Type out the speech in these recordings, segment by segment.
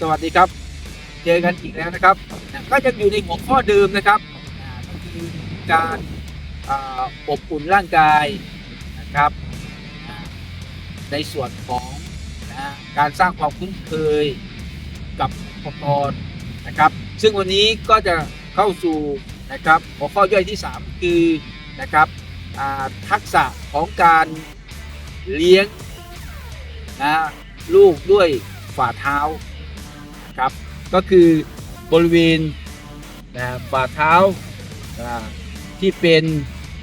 สวัสดีครับเจอกันอีกแล้วนะครับ ก็จะอยู่ในหัวข้อเดิมนะครับอ่าก็คือการอบอุ่นร่างกายนะครับ ในส่วนของนะการสร้างความคุ้นเคยกับอุปกรณ์นะครับ ซึ่งวันนี้ก็จะเข้าสู่นะครับหัวข้อย่อยที่ 3 คือนะครับทักษะของการเลี้ยงนะลูกด้วยฝ่าเท้า นะครับ ก็คือบริเวณนะฝ่าเท้านะที่เป็น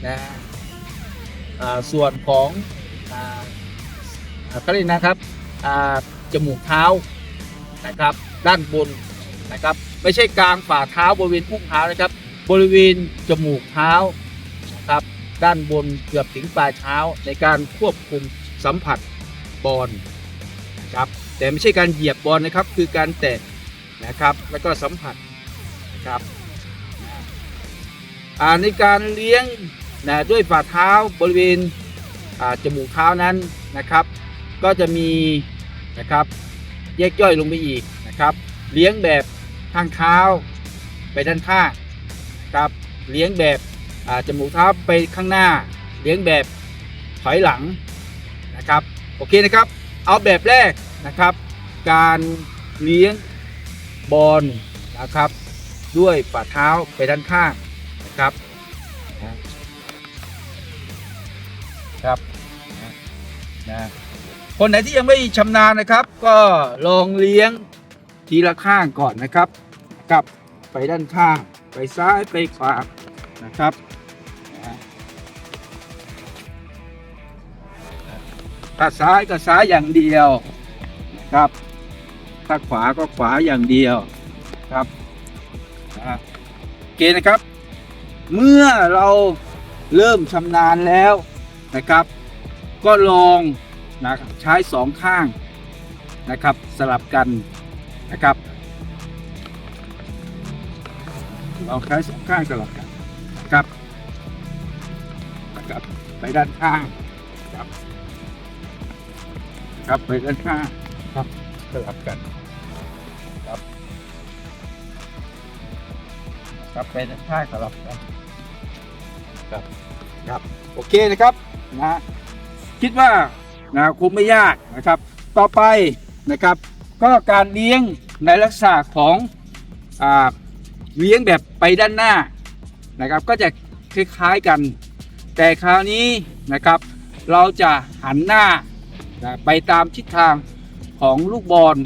นะส่วนของอ่าอ่าเขาเรียกนะครับจมูกเท้านะครับ ด้านบนนะครับ ไม่ใช่กลางฝ่าเท้าบริเวณอุ้งเท้านะครับ บริเวณจมูกเท้านะครับ ด้านบนเกือบถึงปลายเท้าในการควบคุมสัมผัสบอลนะครับ แต่ไม่ใช่การเหยียบบอลนะครับ คือการแตะนะครับ แล้วก็สัมผัสนะครับในการเลี้ยงนะด้วยฝ่าเท้าบริเวณจมูกเท้านั้นนะครับ ก็จะมีนะครับแยกย่อยลงไปอีกนะครับ เลี้ยงแบบข้างเท้าไปด้านข้างนะครับ เลี้ยงแบบจมูกเท้าไปข้างหน้า เลี้ยงแบบถอยหลังนะครับ โอเคนะครับ เอาแบบแรก นะครับ การเลี้ยงบอลนะครับ ด้วยฝ่าเท้าไปด้านข้างนะครับนะครับนะคนไหนที่ยังไม่ชำนาญนะครับ ก็ลองเลี้ยงทีละข้างก่อนนะครับกลับไปด้านข้าง ไปซ้ายไปขวานะครับถ้าซ้ายก็ซ้ายอย่างเดียว ครับ ถ้าขวาก็ขวาอย่างเดียวครับโอเคนะครับ เมื่อเราเริ่มชำนาญแล้วนะครับ ก็ลองนะใช้สองข้างนะครับสลับกันนะครับลองใช้สองข้างสลับกันนะครับนะครับไปด้านข้างครับครับไปด้านข้าง ครับสลับกันครับครับไปด้านข้างสลับกันครับครับโอเคนะครับนะคิดว่านะคงไม่ยากนะครับ ต่อไปนะครับ ก็การเลี้ยงในลักษณะของอาเลี้ยงแบบไปด้านหน้านะครับ ก็จะคล้ายๆกัน แต่คราวนี้นะครับ เราจะหันหน้านะไปตามทิศทาง ของลูกบอล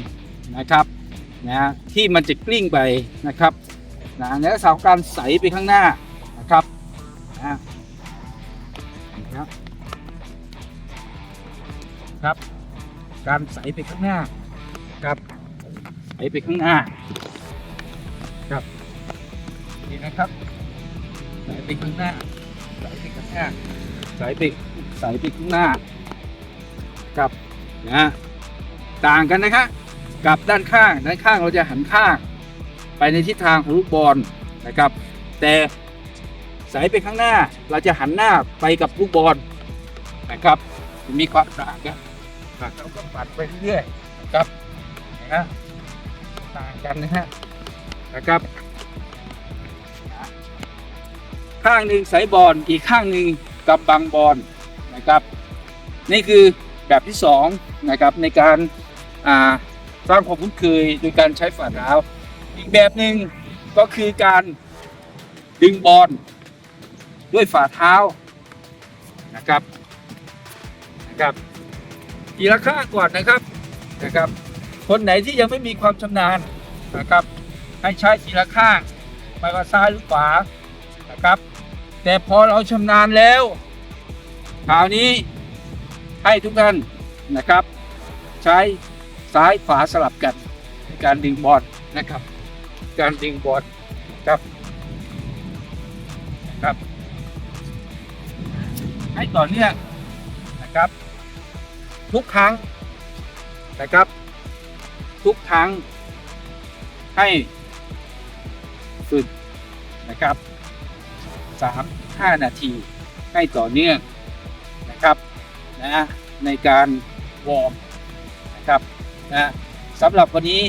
นะครับนะที่มันจะกลิ้งไปนะครับนะในลักษณะของการใสไปข้างหน้านะครับนะครับครับ การใสไปข้างหน้าครับใสไปข้างหน้าครับนี่นะครับใสไปข้างหน้าใสไปข้างหน้าใสไปใสไปข้างหน้าครับนะ ต่างกันนะครับกับด้านข้างด้านข้างเราจะหันข้าง ไปในทิศทางของลูกบอลนะครับ แต่ใสไปข้างหน้าเราจะหันหน้าไปกับลูกบอลนะครับมีความต่างกันเราก็ปัดไปเรื่อยๆนะครับนะต่างกันนะฮะนะครับข้างหนึ่งใส่บอลอีกข้างหนึ่งกำบังบอลนะครับ นี่คือแบบที่สองนะครับในการ สร้างความคุ้นเคยโดยการใช้ฝ่าเท้า อีกแบบหนึ่งก็คือการดึงบอลด้วยฝ่าเท้านะครับนะครับทีละข้างก่อนนะครับนะครับ คนไหนที่ยังไม่มีความชำนาญนะครับ ให้ใช้ทีละข้างไม่ว่าซ้ายหรือขวานะครับ แต่พอเราชำนาญแล้วคราวนี้ให้ทุกท่านนะครับ ใช้ ซ้ายขวาสลับกันในการดึงบอลนะครับ การดึงบอลครับครับ ให้ต่อเนื่องนะครับ ทุกครั้งนะครับ ทุกครั้งให้ฝึกนะครับสามห้านาทีให้ต่อเนื่องนะครับนะในการวอร์มนะครับ นะสำหรับวันนี้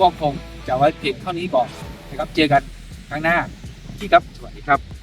ก็คงจะไว้เพียงเท่านี้ก่อนนะครับ เจอกันครั้งหน้าที่ครับ สวัสดีครับ